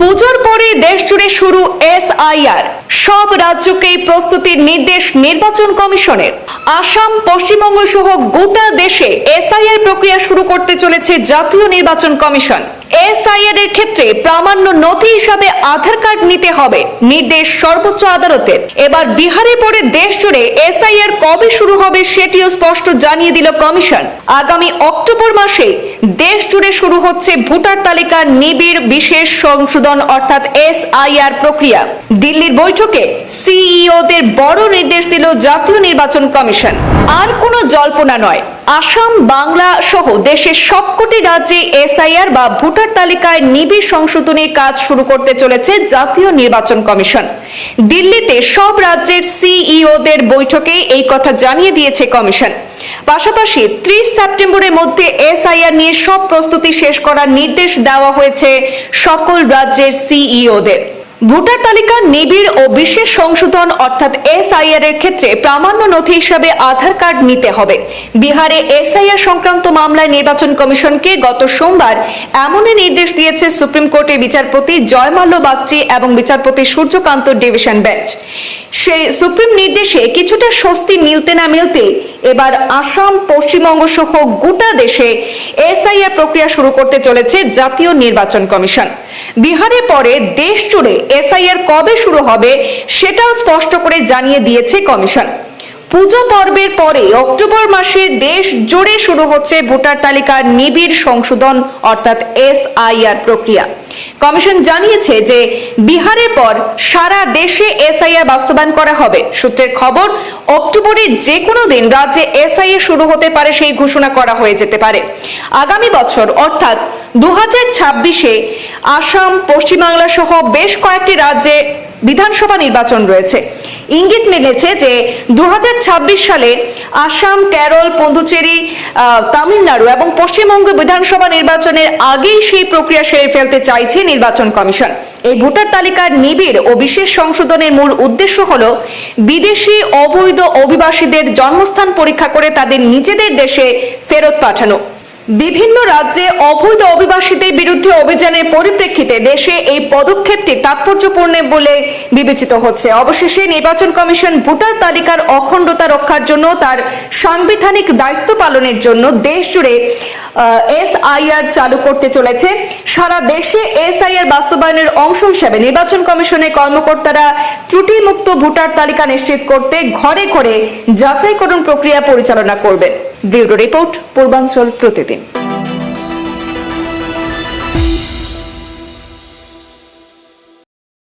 পুজোর পরে দেশ জুড়ে শুরু এসআইআর। সব রাজ্যকেই প্রস্তুতির নির্দেশ নির্বাচন কমিশনের। আসাম, পশ্চিমবঙ্গ সহ গোটা দেশে এসআইআর প্রক্রিয়া শুরু করতে চলেছে জাতীয় নির্বাচন কমিশন। এসআইআর এর ক্ষেত্রে প্রামাণ্য নথি হিসাবে আধার কার্ড নিতে হবে, নির্দেশ সর্বোচ্চ আদালতের। এবার বিহারে পরে দেশ জুড়ে এসআইআর কবে শুরু হবে সেটিও স্পষ্ট জানিয়ে দিল কমিশন। আগামী অক্টোবর মাসে দেশ জুড়ে শুরু হচ্ছে ভোটার তালিকা নিবিড় বিশেষ সংশোধন, অর্থাৎ এসআইআর প্রক্রিয়া। দিল্লির বৈঠকে সিইওদের বড় নির্দেশ দিল জাতীয় নির্বাচন কমিশন। আর কোনো জল্পনা নয়, আসাম, বাংলা সহ দেশের সবকটি রাজ্যে এসআইআর বা ভোটার তালিকায় নিবিড় সংশোধনের কাজ শুরু করতে চলেছে জাতীয় নির্বাচন কমিশন। দিল্লিতে সব রাজ্যের সিইওদের বৈঠকে এই কথা জানিয়ে দিয়েছে কমিশন। পাশাপাশি ত্রিশ সেপ্টেম্বরের মধ্যে এসআইআর নিয়ে সব প্রস্তুতি শেষ করার নির্দেশ দেওয়া হয়েছে সকল রাজ্যের সিইওদের। ভোটার তালিকা নিবিড় ও বিশেষ সংশোধন অর্থাৎ এসআইআর এর ক্ষেত্রে প্রামাণ্য নথি হিসাবে আধার কার্ড নিতে হবে। বিহারে এসআইআর সংক্রান্ত মামলায় নির্বাচন কমিশনকে গত সোমবার এমনই নির্দেশ দিয়েছে সুপ্রিম কোর্টের বিচারপতি জয়মাল্য বাগচি এবং বিচারপতি সূর্যকান্ত ডিভিশন বেঞ্চ। সেই সুপ্রিম নির্দেশে কিছুটা স্বস্তি মিলতে না মিলতে এবার আসাম, পশ্চিমবঙ্গ সহ গোটা দেশে এসআইআর প্রক্রিয়া শুরু করতে চলেছে জাতীয় নির্বাচন কমিশন। বিহারে পরে দেশ জুড়ে এসআইআর কবে শুরু হবে সেটাও স্পষ্ট করে জানিয়ে দিয়েছে কমিশন। পুজো পর্বের পরে অক্টোবর মাসে দেশ জুড়ে শুরু হচ্ছে ভোটার তালিকার নিবিড় সংশোধন, অর্থাৎ এসআইআর প্রক্রিয়া। কমিশন জানিয়েছে যে বিহারের পর সারা দেশে এসআইআর বাস্তবায়ন করা হবে। সূত্রের খবর, অক্টোবরের যে কোনো দিন রাজ্যে এসআইআর শুরু হতে পারে সেই ঘোষণা করা হয়ে যেতে পারে। আগামী বছর, অর্থাৎ দু হাজার ছাব্বিশে আসাম, পশ্চিমবাংলা সহ বেশ কয়েকটি রাজ্যে বিধানসভা নির্বাচন রয়েছে। ইঙ্গিত মিলেছে যে দু সালে আসাম কেরল পন্দুচেরি আহ, তামিলনাড়ু এবং পশ্চিমবঙ্গ বিধানসভা নির্বাচনের আগেই সেই প্রক্রিয়া সেরে ফেলতে চাইছে নির্বাচন কমিশন। এই ভোটার তালিকার নিবিড় ও বিশেষ সংশোধনের মূল উদ্দেশ্য হল বিদেশি অবৈধ অভিবাসীদের জন্মস্থান পরীক্ষা করে তাদের নিজেদের দেশে ফেরত পাঠানো। বিভিন্ন রাজ্যে অবৈধ অভিবাসীদের বিরুদ্ধে অভিযানের পরিপ্রেক্ষিতে দেশে এই পদক্ষেপটি তাৎপর্যপূর্ণ বলে বিবেচিত হচ্ছে। অবশেষে নির্বাচন কমিশন ভোটার তালিকার অখণ্ডতা রক্ষার জন্য তার সাংবিধানিক দায়িত্ব পালনের জন্য দেশ জুড়ে এসআইআর চালু করতে চলেছে। সারা দেশে এসআইআর বাস্তবায়নের অংশ হিসেবে নির্বাচন কমিশনের কর্মকর্তারা ত্রুটিমুক্ত ভোটার তালিকা নিশ্চিত করতে ঘরে ঘরে যাচাইকরণ প্রক্রিয়া পরিচালনা করবেন। ব্যুরো রিপোর্ট, পূর্বাঞ্চল প্রতিদিন।